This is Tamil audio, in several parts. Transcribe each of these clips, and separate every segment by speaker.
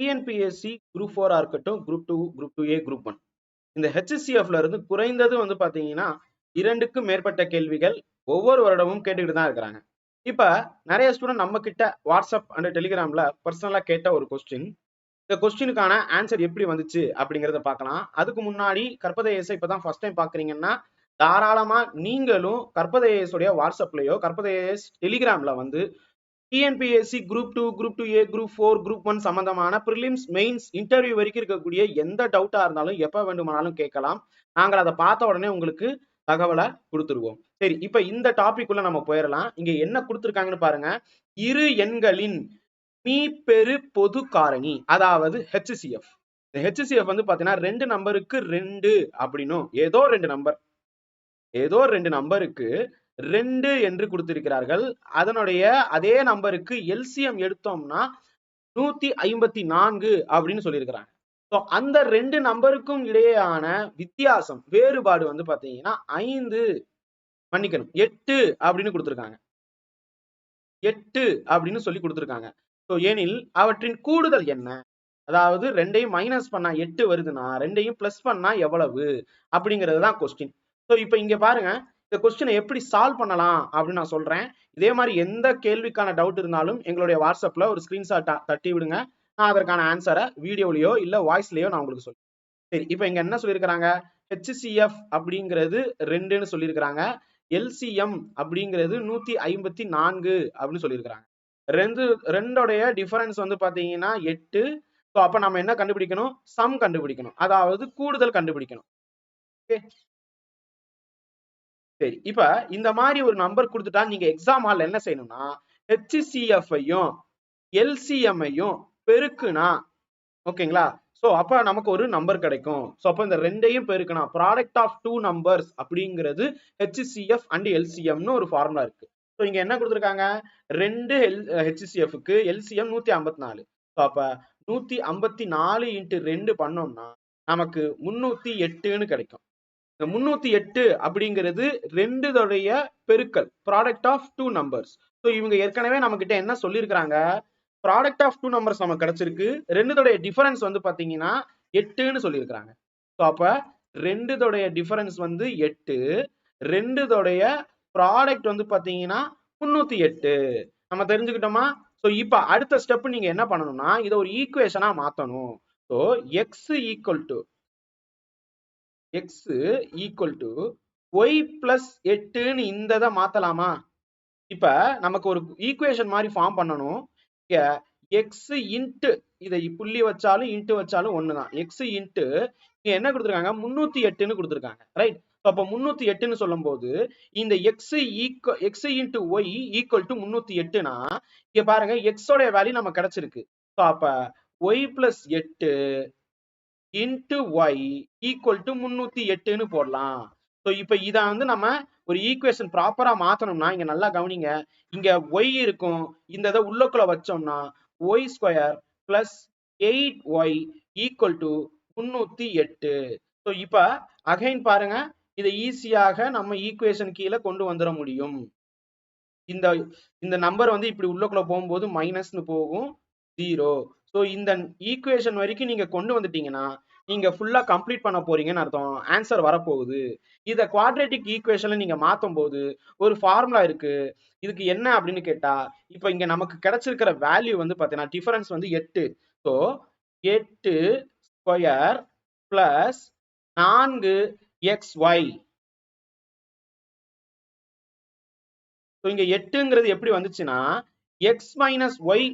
Speaker 1: டிஎன்பிஎஸ்சி குரூப் ஃபோராக இருக்கட்டும் group two group two A group one இந்த ஹெச்சிசிஎஃப்ல இருந்து குறைந்தது வந்து பாத்தீங்கன்னா இரண்டுக்கும் மேற்பட்ட கேள்விகள் ஒவ்வொரு வருடமும் கேட்டுக்கிட்டு தான் இருக்கிறாங்க. இப்ப நிறைய ஸ்டூடெண்ட் நம்ம கிட்ட வாட்ஸ்அப் அண்ட் டெலிகிராம்ல பர்சனலா கேட்ட ஒரு கொஸ்டின் இந்த கொஸ்டினுக்கான ஆன்சர் எப்படி வந்துச்சு அப்படிங்கறத பார்க்கலாம். அதுக்கு முன்னாடி கற்பதையசை இப்பதான் ஃபர்ஸ்ட் டைம் பாக்குறீங்கன்னா தாராளமா நீங்களும் கற்பதையஸ் வாட்ஸ்அப்லையோ வாட்ஸ்அப்லயோ கற்பதையஸ் டெலிகிராம்ல வந்து TNPSC group two group two A group four group one சம்பந்தமான ப்ரிலிம்ஸ் மெயின்ஸ் இன்டர்வியூ வரைக்கும் இருக்கக்கூடிய எந்த டவுட்டாக இருந்தாலும் எப்போ வேண்டுமானாலும் கேட்கலாம். நாங்கள் அதை பார்த்த உடனே உங்களுக்கு தகவலை கொடுத்துருவோம். சரி இப்போ இந்த டாபிக்குள்ள நம்ம போயிடலாம். இங்கே என்ன கொடுத்துருக்காங்கன்னு பாருங்க. இரு எண்களின் மீப்பெரு பொது காரணி அதாவது ஹெச்சிசிஎஃப் இந்த ஹெச்சிசிஎஃப் வந்து பார்த்தீங்கன்னா ரெண்டு நம்பருக்கு ரெண்டு அப்படின்னும். ஏதோ ரெண்டு நம்பர் ஏதோ ரெண்டு நம்பருக்கு ரெண்டு என்று கொடுத்திருக்கிறார்கள். அதனுடைய அதே நம்பருக்கு எல்சிஎம் எடுத்தோம்னா நூத்தி ஐம்பத்தி நான்கு அப்படின்னு சொல்லியிருக்கிறாங்க. ஸோ அந்த ரெண்டு நம்பருக்கும் இடையேயான வித்தியாசம் வேறுபாடு வந்து பார்த்தீங்கன்னா ஐந்து மன்னிக்கணும். எட்டு அப்படின்னு கொடுத்திருக்காங்க. எட்டு அப்படின்னு சொல்லி கொடுத்துருக்காங்க. ஸோ ஏனில் அவற்றின் கூடுதல் என்ன? அதாவது ரெண்டையும் மைனஸ் பண்ணா எட்டு வருதுன்னா ரெண்டையும் பிளஸ் பண்ணா எவ்வளவு? அப்படிங்கிறது தான் கொஸ்டின் ஸோ இப்போ இங்க பாருங்க. இந்த கொஸ்டினை எப்படி சால்வ் பண்ணலாம் அப்படின்னு நான் சொல்றேன். இதே மாதிரி எந்த கேள்விக்கான டவுட் இருந்தாலும் எங்களுடைய வாட்ஸ்அப்ல ஒரு ஸ்கிரீன்ஷாட் தட்டி விடுங்க. நான் அதற்கான ஆன்சரை வீடியோலையோ இல்ல வாய்ஸ்லயோ நான் உங்களுக்கு சொல்றேன். சரி இப்போ இங்க என்ன சொல்லியிருக்கிறாங்க? ஹெச்சிசிஎஃப் அப்படிங்கிறது ரெண்டுன்னு சொல்லியிருக்கிறாங்க. எல்சிஎம் அப்படிங்கிறது நூத்தி ஐம்பத்தி நான்கு அப்படின்னு சொல்லியிருக்கிறாங்க. ரெண்டு ரெண்டோடைய டிஃபரன்ஸ் வந்து பாத்தீங்கன்னா எட்டு. ஸோ அப்ப நம்ம என்ன கண்டுபிடிக்கணும்? சம் கண்டுபிடிக்கணும். அதாவது கூடுதல் கண்டுபிடிக்கணும். ஓகே சரி இப்ப இந்த மாதிரி ஒரு நம்பர் கொடுத்துட்டா நீங்க எக்ஸாம் ஹால் என்ன செய்யணும்னா ஹெச்சிசிஎஃப்ஐயும் எல்சிஎம்ஐயும் பெருக்குனா ஓகேங்களா? சோ அப்ப நமக்கு ஒரு நம்பர் கிடைக்கும். சோ அப்ப இந்த ரெண்டையும் பெருக்கணும் ப்ராடக்ட் ஆஃப் டூ நம்பர்ஸ் அப்படிங்கிறது ஹெச்சிசிஎஃப் அண்ட் எல்சிஎம்னு ஒரு ஃபார்முலா இருக்கு. ஸோ இங்க என்ன கொடுத்துருக்காங்க? ரெண்டு எல் ஹெச்சிசிஎஃப்க்கு எல்சிஎம் நூத்தி ஐம்பத்தி நாலு. ஸோ அப்ப நூத்தி ஐம்பத்தி நாலு இன்ட்டு ரெண்டு பண்ணோம்னா நமக்கு முன்னூத்தி எட்டுன்னு கிடைக்கும். முன்னூத்தி எட்டு அப்படிங்கிறது ரெண்டுதோடைய பெருக்கல் product of two numbers so இவங்க ஏற்கனவே நம்ம கிட்ட என்ன சொல்லியிருக்கிறாங்க? ப்ராடக்ட் ஆஃப் டூ நம்பர்ஸ் நமக்கு கிடைச்சிருக்கு. ரெண்டுதோடைய டிஃபரன்ஸ் வந்து பார்த்தீங்கன்னா எட்டுன்னு சொல்லியிருக்கிறாங்க. ஸோ அப்ப ரெண்டுதோடைய டிஃபரன்ஸ் வந்து எட்டு ரெண்டுதோடைய ப்ராடக்ட் வந்து பார்த்தீங்கன்னா முன்னூத்தி எட்டு. நம்ம தெரிஞ்சுக்கிட்டோமா? ஸோ இப்போ அடுத்த ஸ்டெப் நீங்க என்ன பண்ணணும்னா இதை ஒரு ஈக்குவேஷனா மாத்தணும். So X equal to X equal to Y plus எட்டுன்னு இந்த இதை மாற்றலாமா இப்போ நமக்கு ஒரு ஈக்குவேஷன் மாதிரி ஃபார்ம் பண்ணணும். இங்க எக்ஸ் இன்ட்டு இதை புள்ளி வச்சாலும் இன்ட்டு வச்சாலும் ஒன்று தான் எக்ஸ் இன்ட்டு இங்கே என்ன கொடுத்துருக்காங்க? முந்நூற்றி எட்டுன்னு கொடுத்துருக்காங்க. ரைட் அப்போ முந்நூற்றி எட்டுன்னு சொல்லும்போது இந்த X equal X into Y equal to முந்நூற்றி எட்டுனா இங்கே பாருங்க எக்ஸோடைய வேல்யூ நம்ம கிடச்சிருக்கு. ஸோ அப்போ ஒய் பிளஸ் எட்டு இன்ட்டு ஒய் ஈக்குவல் டு முன்னூத்தி எட்டுன்னு போடலாம். ஸோ இப்போ இதை வந்து நம்ம ஒரு ஈக்குவேஷன் ப்ராப்பரா மாற்றணும்னா இங்க நல்லா கவனிங்க. இங்க ஒய் இருக்கும். இந்த இதை உள்ளக்குள்ள வச்சோம்னா Y square plus eight Y equal to முன்னூத்தி எட்டு. ஸோ இப்போ அகைன் பாருங்க. இதை ஈஸியாக நம்ம ஈக்குவேஷன் கீழே கொண்டு வந்துட முடியும். இந்த இந்த நம்பர் வந்து இப்படி உள்ளக்குள்ள போகும்போது மைனஸ்னு போகும். ஜீரோ ஸோ இந்த ஈக்குவேஷன் வரைக்கும் நீங்க கொண்டு வந்துட்டீங்கன்னா நீங்க ஃபுல்லா கம்ப்ளீட் பண்ண போறீங்கன்னு அர்த்தம். ஆன்சர் வரப்போகுது. இதை குவாட்ரேட்டிக் ஈக்குவேஷன்ல நீங்க மாத்தும் போது ஒரு ஃபார்முலா இருக்கு. இதுக்கு என்ன அப்படின்னு கேட்டா இப்போ இங்க நமக்கு கிடைச்சிருக்கிற வேல்யூ வந்து பாத்தீங்கன்னா டிஃபரன்ஸ் வந்து எட்டு. ஸோ எட்டு ஸ்கொயர் பிளஸ் நான்கு எக்ஸ் ஒய் ஸோ இங்க எட்டுங்கிறது எப்படி வந்துச்சுன்னா எக்ஸ் மைனஸ் ஒய்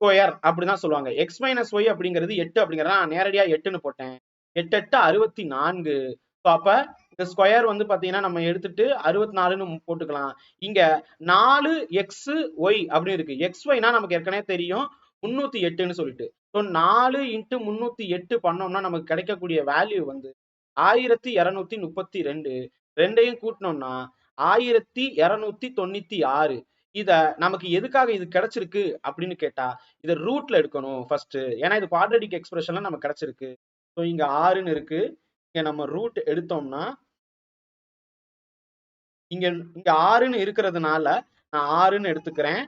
Speaker 1: ஸ்கொயர் அப்படிதான் சொல்லுவாங்க. எக்ஸ் மைனஸ் ஒய் அப்படிங்கிறது எட்டு அப்படிங்கிறத நான் நேரடியா எட்டுன்னு போட்டேன். எட்டு எட்டு அறுபத்தி நான்கு. ஸோ அப்ப இந்த ஸ்கொயர் வந்து பாத்தீங்கன்னா நம்ம எடுத்துட்டு அறுபத்தி நாலுன்னு போட்டுக்கலாம். இங்க நாலு எக்ஸ் ஒய் அப்படின்னு இருக்கு. எக்ஸ் ஒய்னா நமக்கு ஏற்கனவே தெரியும். முன்னூத்தி எட்டுன்னு சொல்லிட்டு. ஸோ நாலு இன்ட்டு முன்னூத்தி எட்டு பண்ணோம்னா நமக்கு கிடைக்கக்கூடிய வேல்யூ வந்து ஆயிரத்தி இருநூத்தி முப்பத்தி ரெண்டு. ரெண்டையும் கூட்டினோம்னா ஆயிரத்தி இருநூத்தி தொண்ணூத்தி ஆறு. இத நமக்கு எதுக்காக இது கிடைச்சிருக்கு அப்படின்னு கேட்டா இத ரூட்ல எடுக்கணும் ஃபர்ஸ்ட் ஏன்னா இது குவாட்ரடிக் எக்ஸ்பிரஷன்ல நமக்கு கிடைச்சிருக்கு. ஸோ இங்க ஆறுன்னு இருக்கு. இங்க நம்ம ரூட் எடுத்தோம்னா இங்க இங்க ஆறுன்னு இருக்கிறதுனால நான் ஆறுன்னு எடுத்துக்கிறேன்.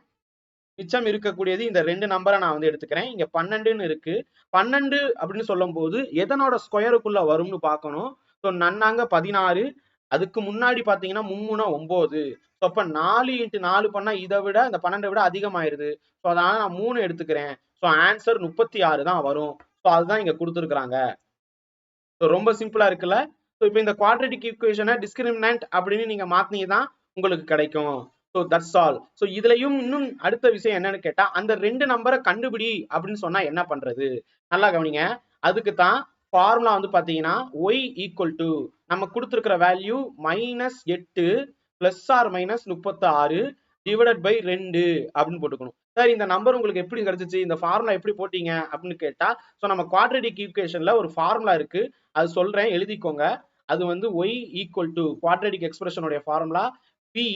Speaker 1: மிச்சம் இருக்கக்கூடியது இந்த ரெண்டு நம்பரை நான் வந்து எடுத்துக்கிறேன். இங்க பன்னெண்டுன்னு இருக்கு. பன்னெண்டு அப்படின்னு சொல்லும் போது எதனோட ஸ்கொயருக்குள்ள வரும்னு பார்க்கணும். ஸோ நன்னாங்க பதினாறு அதுக்கு முன்னாடி பாத்தீங்கன்னா மும்முனா ஒன்பது ஸோ அப்ப நாலு இன்ட்டு நாலு பண்ணா இதை விட இந்த பன்னெண்டை விட அதிகமாயிருது. ஸோ அதனால நான் மூணு எடுத்துக்கிறேன். ஸோ ஆன்சர் முப்பத்தி ஆறு தான் வரும். ஸோ அதுதான் இங்க கொடுத்துருக்குறாங்க. ஸோ ரொம்ப சிம்பிளா இருக்குல்ல? ஸோ இப்போ இந்த குவாட்ரேட்டிக் ஈக்குவேஷனை டிஸ்கிரிமினன்ட் அப்படின்னு நீங்க மாத்தினீங்க தான் உங்களுக்கு கிடைக்கும். ஸோ தட்ஸ் ஆல் ஸோ இதுலயும் இன்னும் அடுத்த விஷயம் என்னன்னு கேட்டா அந்த ரெண்டு நம்பரை கண்டுபிடி அப்படின்னு சொன்னா என்ன பண்றது? நல்லா கவனிங்க. அதுக்கு தான் ஃபார்முலா வந்து பார்த்தீங்கன்னா ஒய் ஈக்குவல் டு நம்ம கொடுத்துருக்கிற வேல்யூ மைனஸ் எட்டு பிளஸ் ஆர் மைனஸ் முப்பத்தி ஆறு டிவைடட் பை ரெண்டு அப்படின்னு போட்டுக்கணும். சார் இந்த நம்பர் உங்களுக்கு எப்படி கிடைச்சிச்சு? இந்த ஃபார்முலா எப்படி போட்டீங்க? அப்படின்னு கேட்டா ஸோ நம்ம குவாட்ரடிக் ஈக்குவேஷன்ல ஒரு ஃபார்முலா இருக்கு. அது சொல்றேன் எழுதிக்கோங்க. அது வந்து Y equal to quadratic எக்ஸ்பிரஷனுடைய formula B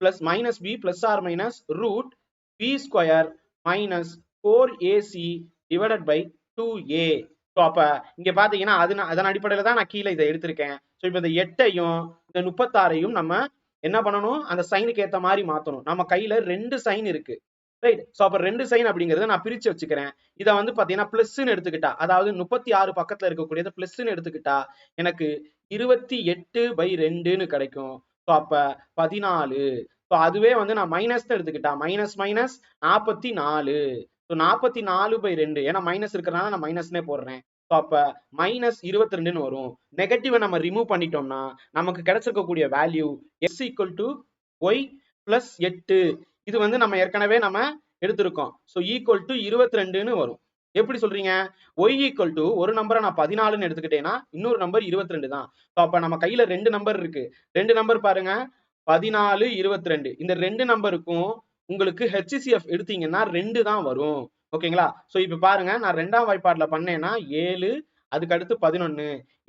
Speaker 1: plus minus B plus or minus root B square minus four AC divided by two A so அப்ப இங்கே பார்த்தீங்கன்னா அது அதன் அடிப்படையில் தான் நான் கீழே இதை எடுத்திருக்கேன். ஸோ இப்போ இந்த எட்டையும் இந்த முப்பத்தாறையும் நம்ம என்ன பண்ணணும்? அந்த சைனுக்கு ஏற்ற மாதிரி மாற்றணும் நம்ம கையில் ரெண்டு சைன் இருக்கு. ரைட் ஸோ அப்போ ரெண்டு சைன் அப்படிங்கிறத நான் பிரித்து வச்சுக்கிறேன். இதை வந்து பார்த்தீங்கன்னா பிளஸ்ன்னு எடுத்துக்கிட்டா அதாவது முப்பத்தி ஆறு பக்கத்தில் இருக்கக்கூடியது ப்ளஸ்ன்னு எடுத்துக்கிட்டா எனக்கு இருபத்தி எட்டு பை ரெண்டுன்னு கிடைக்கும். ஸோ அப்போ பதினாலு. ஸோ அதுவே வந்து நான் மைனஸ் எடுத்துக்கிட்டா மைனஸ் மைனஸ் நாற்பத்தி நாலு ஸோ நாற்பத்தி நாலு பை ரெண்டு. ஏன்னா மைனஸ் இருக்கிறனால நான் மைனஸ்னே போடுறேன். ஸோ அப்போ மைனஸ் இருபத்தி ரெண்டுன்னு வரும். நெகட்டிவை நம்ம ரிமூவ் பண்ணிட்டோம்னா நமக்கு கிடைச்சிருக்கக்கூடிய value S equal to Y plus எட்டு. இது வந்து நம்ம ஏற்கனவே நம்ம எடுத்திருக்கோம். ஸோ ஈக்குவல் டு இருபத்தி ரெண்டுன்னு வரும். எப்படி சொல்றீங்க? ஒய் ஈக்குவல் டு ஒரு நம்பரை நான் பதினாலுன்னு எடுத்துக்கிட்டேன்னா இன்னொரு நம்பர் இருபத்தி ரெண்டு தான். ஸோ அப்போ நம்ம கையில ரெண்டு நம்பர் இருக்கு. ரெண்டு நம்பர் பாருங்க. பதினாலு இருபத்தி ரெண்டு. இந்த ரெண்டு நம்பருக்கும் உங்களுக்கு ஹெச்சிசிஎஃப் எடுத்தீங்கன்னா ரெண்டு தான் வரும். ஓகேங்களா? ஸோ இப்போ பாருங்க நான் ரெண்டாம் வாய்ப்பாடுல பண்ணேன்னா ஏழு அதுக்கு அடுத்து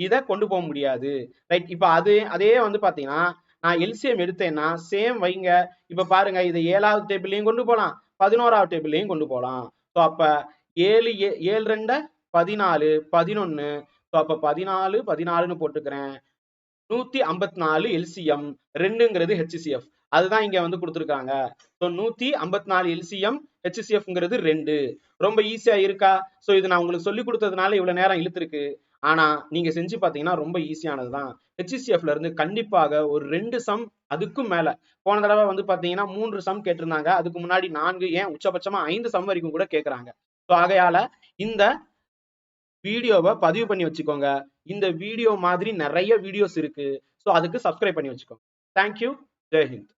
Speaker 1: இதை கொண்டு போக முடியாது. ரைட் இப்போ அது அதே வந்து பார்த்தீங்கன்னா நான் எல்சிஎம் எடுத்தேன்னா சேம் வைங்க. இப்போ பாருங்க இதை ஏழாவது டேபிள்லையும் கொண்டு போகலாம் பதினோராவது டேபிள்லையும் கொண்டு போகலாம் ஸோ அப்போ ஏழு ஏ ஏழு ரெண்ட பதினாலு பதினொன்று ஸோ அப்போ பதினாலு பதினாலுன்னு போட்டுக்கிறேன். நூற்றி ஐம்பத்தி நாலு எல்சிஎம் ரெண்டுங்கிறது ஹெச்சிசிஎஃப் அதுதான் இங்க வந்து கொடுத்துருக்காங்க. ஸோ நூத்தி ஐம்பத்தி நாலு எல்சிஎம் ஹெச்சிசிஎஃப்ங்கிறது ரெண்டு. ரொம்ப ஈஸியா இருக்கா? ஸோ இது நான் உங்களுக்கு சொல்லி கொடுத்ததுனால இவ்வளவு நேரம் இழுத்துருக்கு. ஆனா நீங்க செஞ்சு பாத்தீங்கன்னா ரொம்ப ஈஸியானது தான். ஹெச்சிசிஎஃப்ல இருந்து கண்டிப்பாக ஒரு ரெண்டு சம் அதுக்கும் மேல. போன தடவை வந்து பாத்தீங்கன்னா மூன்று சம் கேட்டிருந்தாங்க. அதுக்கு முன்னாடி நான்கு ஏன் உச்சபட்சமா ஐந்து சம் வரைக்கும் கூட கேட்கறாங்க. ஸோ ஆகையால இந்த வீடியோவை பதிவு பண்ணி வச்சுக்கோங்க. இந்த வீடியோ மாதிரி நிறைய வீடியோஸ் இருக்கு. ஸோ அதுக்கு சப்ஸ்கிரைப் பண்ணி வச்சுக்கோங்க. தேங்க்யூ ஜெய்ஹிந்த்